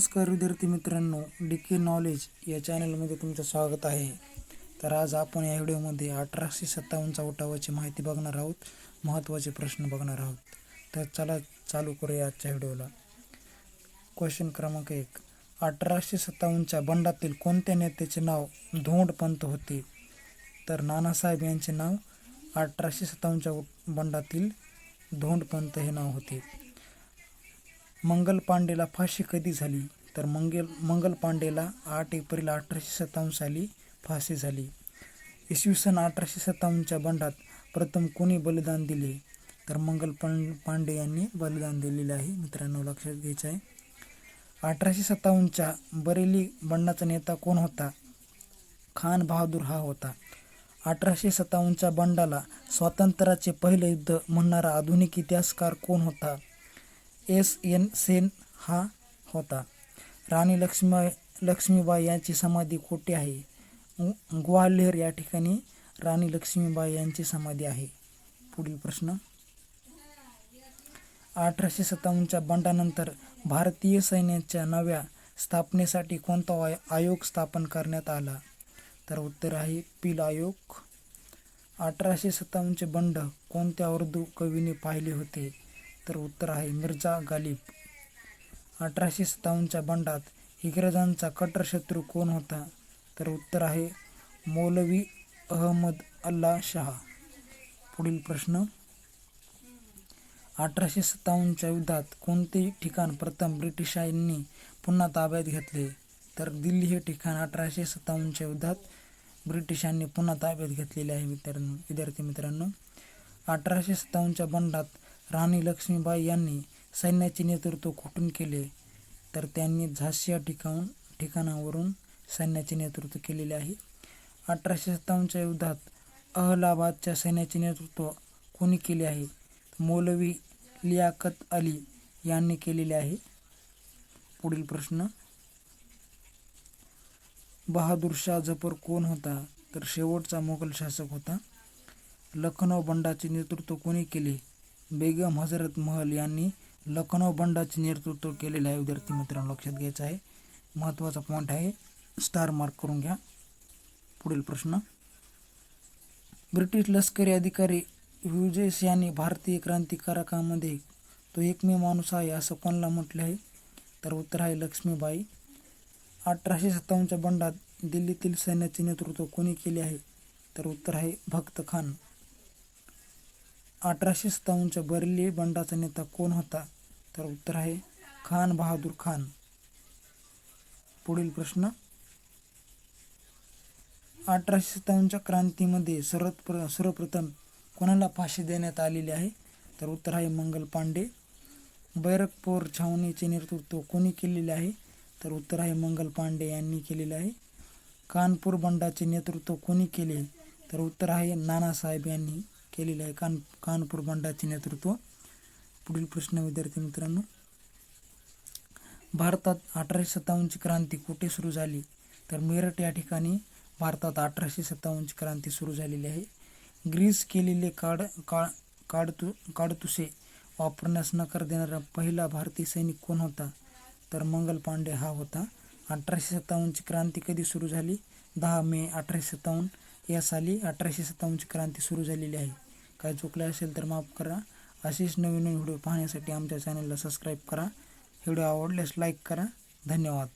नमस्कार विद्यार्थी मित्रांनो डी के नॉलेज या चॅनलमध्ये तुमचं स्वागत आहे. तर आज आपण या व्हिडिओमध्ये अठराशे सत्तावन्नचा उठावाची माहिती बघणार आहोत महत्त्वाचे प्रश्न बघणार आहोत. तर चला चालू करूया आजच्या व्हिडिओला. क्वेश्चन क्रमांक एक. अठराशे सत्तावन्नच्या बंडातील कोणत्या नेत्याचे नाव धोंडपंत होते? तर नानासाहेब यांचे नाव अठराशे सत्तावन्नच्या बंडातील धोंडपंत हे नाव होते. मंगल पांडेला फाशी कधी झाली? तर मंगल मंगल पांडेला आठ एप्रिल अठराशे सत्तावन्न साली फाशी झाली. इसवी सन अठराशे सत्तावन्नच्या बंडात प्रथम कोणी बलिदान दिले? तर मंगल पां पांडे यांनी बलिदान दिलेले आहे. मित्रांनो लक्षात घ्यायचं आहे. अठराशे सत्तावन्नच्या बरेली बंडाचा नेता कोण होता? खान बहादूर हा होता. अठराशे सत्तावन्नच्या बंडाला स्वातंत्र्याचे पहिले युद्ध म्हणणारा आधुनिक इतिहासकार कोण होता? एस एन सेन हा होता. राणी लक्ष्मी लक्ष्मीबाई यांची समाधी कोठे आहे? ग्वाल्हेर या ठिकाणी राणी लक्ष्मीबाई यांची समाधी आहे. पुढील प्रश्न. अठराशे सत्तावन्नच्या बंडानंतर भारतीय सैन्याच्या नव्या स्थापनेसाठी कोणता आय- आयोग स्थापन करण्यात आला? तर उत्तर आहे पील आयोग. अठराशे सत्तावन्नचे बंड कोणत्या उर्दू कवीने पाहिले होते? तर उत्तर आहे मिर्झा गालिब. अठराशे सत्तावन्नच्या बंडात इंग्रजांचा कट्टर शत्रू कोण होता? तर उत्तर आहे मौलवी अहमद अल्ला शहा. पुढील प्रश्न. अठराशे सत्तावन्नच्या युद्धात कोणते ठिकाण प्रथम ब्रिटिशांनी पुन्हा ताब्यात घेतले? तर दिल्ली हे ठिकाण अठराशे सत्तावन्नच्या युद्धात ब्रिटिशांनी पुन्हा ताब्यात घेतलेले आहे मित्रांनो विद्यार्थी मित्रांनो. अठराशे सत्तावन्नच्या बंडात राणी लक्ष्मीबाई यांनी सैन्याचे नेतृत्व कुठून केले? तर त्यांनी झाशी या ठिकाण ठिकाणावरून सैन्याचे नेतृत्व केलेले आहे. अठराशे सत्तावन्नच्या युद्धात अहलाबादच्या सैन्याचे नेतृत्व कोणी केले आहे? मौलवी लियाकत अली यांनी केलेले आहे. पुढील प्रश्न. बहादूर शाह जफर कोण होता? तर शेवटचा मोगल शासक होता. लखनौ बंडाचे नेतृत्व कोणी केले? बेगम हजरत महल यांनी लखनौ बंडाचे नेतृत्व केलेले आहे. विद्यार्थी मित्रांनो लक्षात घ्यायचं आहे. महत्त्वाचा पॉईंट आहे. स्टार मार्क करून घ्या. पुढील प्रश्न. ब्रिटिश लष्करी अधिकारी ह्युजेस यांनी भारतीय क्रांतिकारकामध्ये तो एकमेव माणूस आहे असं कोणाला म्हटलं आहे? तर उत्तर आहे लक्ष्मीबाई. अठराशे सत्तावन्नच्या बंडात दिल्लीतील सैन्याचे नेतृत्व कोणी केले आहे? तर उत्तर आहे भक्त खान. अठराशे सत्तावन्नच्या बरेली बंडाचा नेता कोण होता? तर उत्तर आहे खान बहादूर खान. पुढील प्रश्न. अठराशे सत्तावन्नच्या क्रांतीमध्ये सर्वत सर्वप्रथम कोणाला फाशी देण्यात आलेली आहे? तर उत्तर आहे मंगल पांडे. बैरकपूर छावणीचे नेतृत्व कोणी केलेले आहे? तर उत्तर आहे मंगल पांडे यांनी केलेले आहे. कानपूर बंडाचे नेतृत्व कोणी केले? तर उत्तर आहे नानासाहेब यांनी. केलेले आहे. कान कानपूर बंडाचे नेतृत्व. पुढील प्रश्न विद्यार्थी मित्रांनो. भारतात अठराशे सत्तावन्नची क्रांती कुठे सुरू झाली? तर मेरठ या ठिकाणी भारतात अठराशे सत्तावन्नची क्रांती सुरू झालेली आहे. ग्रीस केलेले काड काड काडतु काडतुसे वापरण्यास नकार देणारा पहिला भारतीय सैनिक कोण होता? तर मंगल पांडे हा होता. अठराशे सत्तावन्नची क्रांती कधी सुरू झाली? दहा मे अठराशे सत्तावन्न. या साली अठराशे सत्तावन्नची क्रांती सुरू झालेली आहे. काय चुकलं असेल तर माफ करा. असेच नवीन नवीन व्हिडिओ पाहण्यासाठी आमच्या चॅनलला सबस्क्राईब करा. व्हिडिओ आवडल्यास लाईक करा. धन्यवाद.